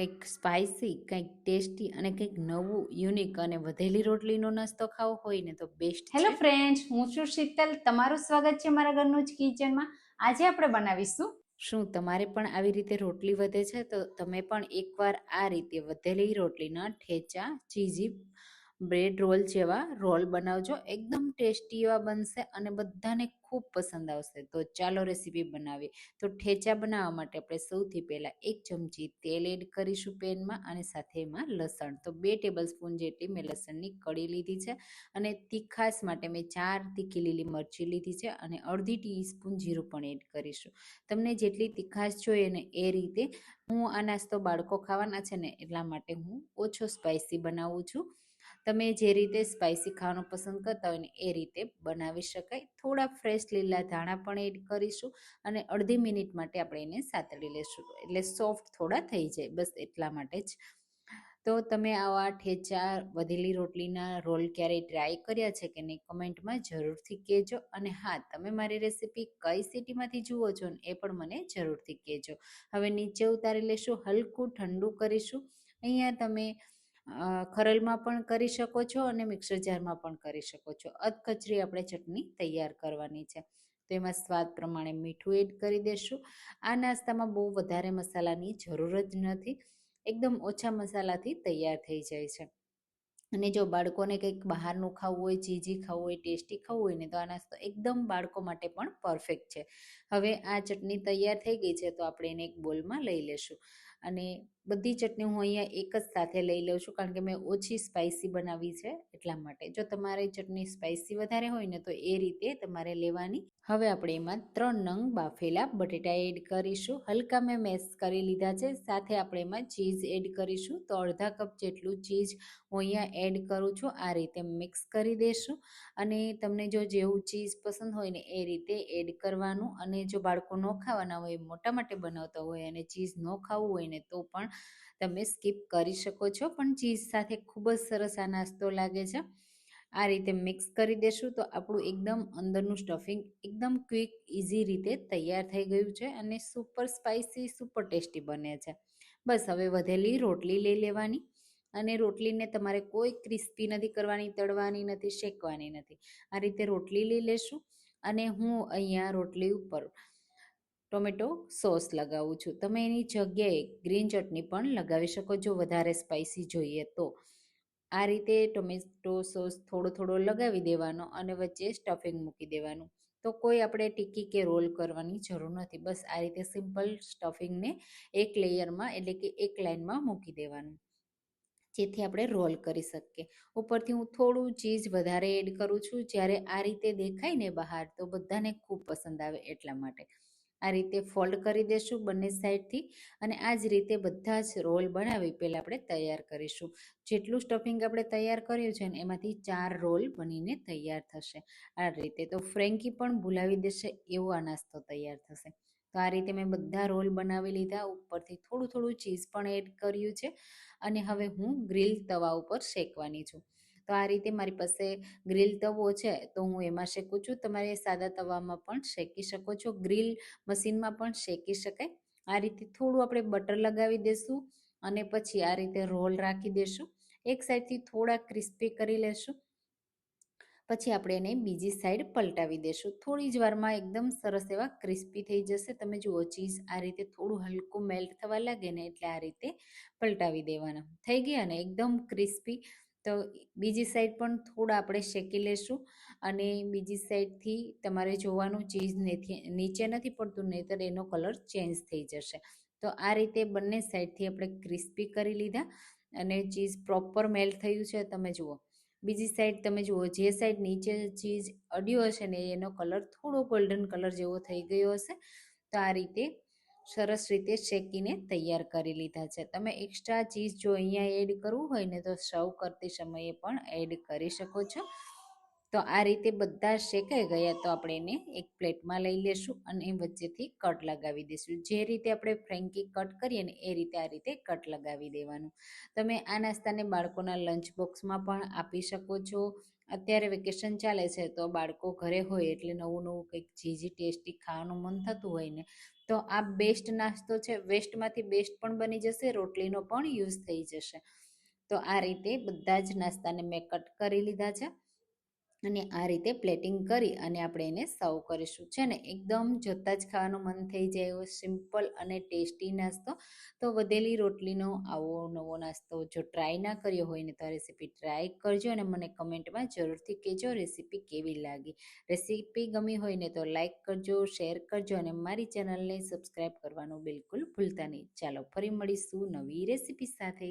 કંઈક સ્પાઇસી કંઈક ટેસ્ટી અને કંઈક નવું યુનિક અને વધેલી રોટલીનો નાસ્તો ખાવો હોય ને તો બેસ્ટ હેલો ફ્રેન્ડ્સ હું છું શીતલ. તમારું સ્વાગત છે મારા ઘરનું જ કિચનમાં આજે આપણે બનાવીશું શું તમારે પણ આવી રીતે રોટલી વધે છે? તો તમે પણ એકવાર આ રીતે વધેલી રોટલીના ઠેચા ચીઝી બ્રેડ રોલ જેવા રોલ બનાવજો. એકદમ ટેસ્ટી એવા બનશે અને બધાને ખૂબ પસંદ આવશે. તો ચાલો રેસીપી બનાવીએ. તો ઠેચા બનાવવા માટે આપણે સૌથી પહેલાં એક ચમચી તેલ એડ કરીશું પેનમાં અને સાથે એમાં લસણ. તો બે ટેબલ સ્પૂન જેટલી મેં લસણની કળી લીધી છે અને તીખાસ માટે મેં ચાર તીખી લીલી મરચી લીધી છે અને અડધી ટીસ્પૂન જીરું પણ એડ કરીશું. તમને જેટલી તીખાશ જોઈએ ને એ રીતે હું આ નાસ્તો બાળકો ખાવાના છે ને એટલા માટે હું ઓછો સ્પાઇસી બનાવું છું. તમે જે રીતે સ્પાઇસી ખાવાનું પસંદ કરતા હોય ને એ રીતે બનાવી શકાય. થોડા ફ્રેશ લીલા ધાણા પણ એડ કરીશું અને અડધી મિનિટ માટે આપણે એને સાતળી લેશું. એટલે સોફ્ટ થોડા થઈ જાય, બસ એટલા માટે જ. તો તમે આવા ઠેચા, વધેલી રોટલીના રોલ ક્યારેય ટ્રાય કર્યા છે કે નહીં કમેન્ટમાં જરૂરથી કહેજો. અને હા, તમે મારી રેસીપી કઈ સિટીમાંથી જુઓ છો ને એ પણ મને જરૂરથી કહેજો. હવે નીચે ઉતારી લેશું, હલકું ઠંડુ કરીશું. અહીંયા તમે ખરલમાં પણ કરી શકો છો અને મિક્સર જારમાં પણ કરી શકો છો. અધકચરી આપણે ચટણી તૈયાર કરવાની છે. તો એમાં સ્વાદ પ્રમાણે મીઠું એડ કરી દેશું. આ નાસ્તામાં બહુ વધારે મસાલાની જરૂર જ નથી. એકદમ ઓછા મસાલાથી તૈયાર થઈ જાય છે. અને જો બાળકોને કંઈક બહારનું ખાવું હોય ચીજી ખાવું હોય, ટેસ્ટી ખાવું હોય ને, તો આ નાસ્તો એકદમ બાળકો માટે પણ પરફેક્ટ છે. હવે આ ચટણી તૈયાર થઈ ગઈ છે, તો આપણે એને એક બોલમાં લઈ લેશું. અને બધી ચટણી હું અહીંયા એક જ સાથે લઈ લઉં છું, કારણ કે મેં ઓછી સ્પાઇસી બનાવી છે, એટલા માટે. જો તમારે ચટણી સ્પાઇસી વધારે હોય ને, તો એ રીતે તમારે લેવાની. હવે આપણે એમાં ત્રણ નંગ બાફેલા બટેટા એડ કરીશું. હલકા મેં મેશ કરી લીધા છે, સાથે આપણે એમાં ચીઝ એડ કરીશું. તો અડધા કપ જેટલું ચીઝ હું અહીંયા એડ કરું છું આ રીતે મિક્સ કરી દેશું. અને તમને જો જેવું ચીઝ પસંદ હોય ને એ રીતે એડ કરવાનું. અને જો બાળકો ન ખાવાના હોય મોટા માટે બનાવતા હોય અને ચીઝ ન ખાવું હોય ને તો પણ તમે સ્કીપ કરી શકો છો. પણ ચીઝ સાથે ખૂબ જ સરસ આ નાસ્તો લાગે છે. આ રીતે મિક્સ કરી દેશું તો આપણું એકદમ અંદરનું સ્ટફિંગ એકદમ ક્વિક ઇઝી રીતે તૈયાર થઈ ગયું છે અને સુપર સ્પાઇસી સુપર ટેસ્ટી બને છે. બસ હવે વધેલી રોટલી લઈ લેવાની. અને રોટલીને તમારે કોઈ ક્રિસ્પી નથી કરવાની, તળવાની નથી, શેકવાની નથી. આ રીતે રોટલી લઈ લેશું અને હું અહીંયા રોટલી ઉપર ટોમેટો સોસ લગાવું છું. તમે એની જગ્યાએ ગ્રીન ચટણી પણ લગાવી શકો, જો વધારે સ્પાઇસી જોઈએ તો. આ રીતે ટોમેટો સોસ થોડો થોડો લગાવી દેવાનો અને વચ્ચે સ્ટફિંગ મૂકી દેવાનું. તો કોઈ આપણે ટીકી કે રોલ કરવાની જરૂર નથી. બસ આ રીતે સિમ્પલ સ્ટફિંગને એક લેયરમાં એટલે કે એક લાઇનમાં મૂકી દેવાનું. જેથી આપણે રોલ કરી શકીએ. ઉપરથી હું થોડું ચીઝ વધારે એડ કરું છું. જ્યારે આ રીતે દેખાય ને બહાર, તો બધાને ખૂબ પસંદ આવે એટલા માટે. આ રીતે ફોલ્ડ કરી દેશું બંને સાઈડથી અને આ જ રીતે બધા જ રોલ બનાવી પહેલાં આપણે તૈયાર કરીશું. જેટલું સ્ટફિંગ આપણે તૈયાર કર્યું છે ને એમાંથી ચાર રોલ બનીને તૈયાર થશે. આ રીતે તો ફ્રેન્કી પણ ભૂલાવી દેશે, એવો આ નાસ્તો તૈયાર થશે. તો આ રીતે મેં બધા રોલ બનાવી લીધા, ઉપરથી થોડું થોડું ચીઝ પણ એડ કર્યું છે અને હવે હું ગ્રીલ તવા ઉપર શેકવાની છું. તો આ રીતે મારી પાસે ગ્રીલ તવો છે તો હું એમાં શેકું છું. તમારે સાદા તવામાં પણ શેકી શકો છો, ગ્રીલ મશીનમાં પણ શેકી શકાય. આ રીતે થોડું આપણે બટર લગાવી દેશું અને પછી આ રીતે રોલ રાખી દેશું. એક સાઈડથી થોડા ક્રિસ્પી કરી લેશું. પછી આપણે એને બીજી સાઈડ પલટાવી દેશું. થોડી જ વારમાં એકદમ સરસ એવા ક્રિસ્પી થઈ જશે. તમે જુઓ ચીઝ આ રીતે થોડું હલકું મેલ્ટ થવા લાગે ને એટલે આ રીતે પલટાવી દેવાના. થઈ ગયા ને? એકદમ ક્રિસ્પી તો બીજી સાઈડ પણ થોડા આપણે શેકી લેશું અને બીજી સાઈડથી તમારે જોવાનું ચીઝ નીચે નથી પડતું, નહીતર એનો કલર ચેન્જ થઈ જશે. તો આ રીતે બંને સાઈડથી આપણે ક્રિસ્પી કરી લીધા અને ચીઝ પ્રોપર મેલ્ટ થયું છે. તમે જુઓ બીજી સાઈડ તમે જુઓ, જે સાઈડ નીચે ચીઝ અડ્યો હશે ને, એનો કલર થોડો ગોલ્ડન કલર જેવો થઈ ગયો હશે. તો આ રીતે સરસ રીતે શેકીને તૈયાર કરી લીધા છે. તમે એક્સ્ટ્રા ચીઝ જો અહીંયા એડ કરવું હોય ને, તો સર્વ કરતી સમયે પણ એડ કરી શકો છો. તો આ રીતે બધા શેકાઈ ગયા તો આપણે એને એક પ્લેટમાં લઈ લેશું અને વચ્ચેથી કટ લગાવી દઈશું જે રીતે આપણે ફ્રેન્કી કટ કરીએ ને એ રીતે આ રીતે કટ લગાવી દેવાનું. તમે આ નાસ્તાને બાળકોના લંચ બોક્સમાં પણ આપી શકો છો. અત્યારે વેકેશન ચાલે છે તો બાળકો ઘરે હોય એટલે નવું નવું કંઈક જીજી ટેસ્ટી ખાવાનું મન થતું હોય ને, તો આ બેસ્ટ નાસ્તો છે. વેસ્ટમાંથી બેસ્ટ પણ બની જશે, રોટલીનો પણ યુઝ થઈ જશે. તો આ રીતે બધા જ નાસ્તાને મેં કટ કરી લીધા છે. અને આ રીતે પ્લેટિંગ કરી અને આપણે એને સર્વ કરીશું. છે ને? એકદમ જતાં જ ખાવાનું મન થઈ જાય એવો સિમ્પલ અને ટેસ્ટી નાસ્તો. તો વધેલી રોટલીનો આવો નવો નાસ્તો જો ટ્રાય ના કર્યો હોય ને તો આ રેસીપી ટ્રાય કરજો અને મને કમેન્ટમાં જરૂરથી કહેજો રેસીપી કેવી લાગી. રેસીપી ગમી હોય ને તો લાઇક કરજો શેર કરજો અને મારી ચેનલને સબસ્ક્રાઈબ કરવાનું બિલકુલ ભૂલતા નહીં. ચાલો, ફરી મળીશું નવી રેસીપી સાથે.